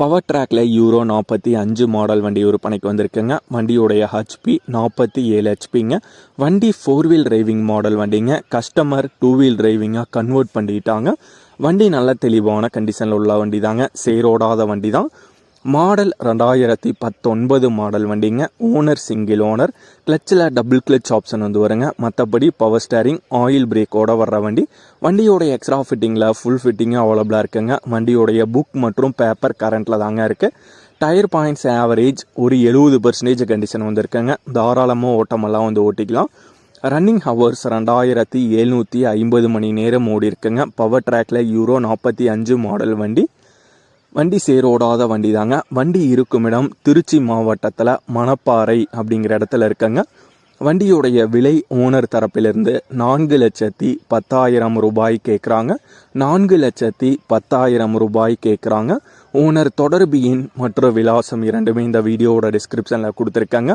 Power ட்ராக்ல euro நாற்பத்தி அஞ்சு மாடல் வண்டி விற்பனைக்கு வந்திருக்குங்க. வண்டியோடைய ஹச்பி நாற்பத்தி ஏழு ஹெச்பிங்க வண்டி ஃபோர் வீல் டிரைவிங் மாடல் வண்டிங்க. கஸ்டமர் டூ வீல் டிரைவிங்காக கன்வெர்ட் பண்ணிட்டாங்க. வண்டி நல்ல தெளிவான கண்டிஷனில் உள்ள வண்டி தாங்க சேரோடாத வண்டி தான் மாடல் ரெண்டாயிரத்தி பத்தொன்பது மாடல் வண்டிங்க. ஓனர் சிங்கிள் ஓனர் கிளச்சில் டபுள் கிளச் ஆப்ஷன் வந்து வருங்க. மற்றபடி பவர் ஸ்டேரிங் ஆயில் பிரேக்கோட வர்ற வண்டி. வண்டியோடைய எக்ஸ்ட்ரா ஃபிட்டிங்கில் ஃபுல் ஃபிட்டிங்கும் அவைலபிளாக இருக்குங்க. வண்டியோடைய புக் மற்றும் பேப்பர் கரண்ட்டில் தாங்க இருக்குது டயர் பாயிண்ட்ஸ் ஆவரேஜ் ஒரு எழுபது பர்சன்டேஜ் கண்டிஷன் வந்திருக்குங்க. தாராளமாக ஓட்டமெல்லாம் வந்து ஓட்டிக்கலாம். ரன்னிங் ஹவர்ஸ் ரெண்டாயிரத்தி எழுநூற்றி ஐம்பது மணி நேரம் ஓடி இருக்குங்க பவர் ட்ராக்ல யூரோ நாற்பத்தி அஞ்சு மாடல் வண்டி. வண்டி சேரோடாத வண்டி தாங்க வண்டி இருக்கும் இடம் திருச்சி மாவட்டத்தில் மணப்பாறை அப்படிங்கிற இடத்துல இருக்கங்க. வண்டியுடைய விலை ஓனர் தரப்பிலிருந்து நான்கு லட்சத்தி பத்தாயிரம் ரூபாய் கேட்குறாங்க நான்கு லட்சத்தி பத்தாயிரம் ரூபாய் கேட்குறாங்க ஓனர் தொடர்பு எண் மற்றும் விலாசம் இரண்டுமே இந்த வீடியோவோட டிஸ்கிரிப்ஷனில் கொடுத்துருக்காங்க.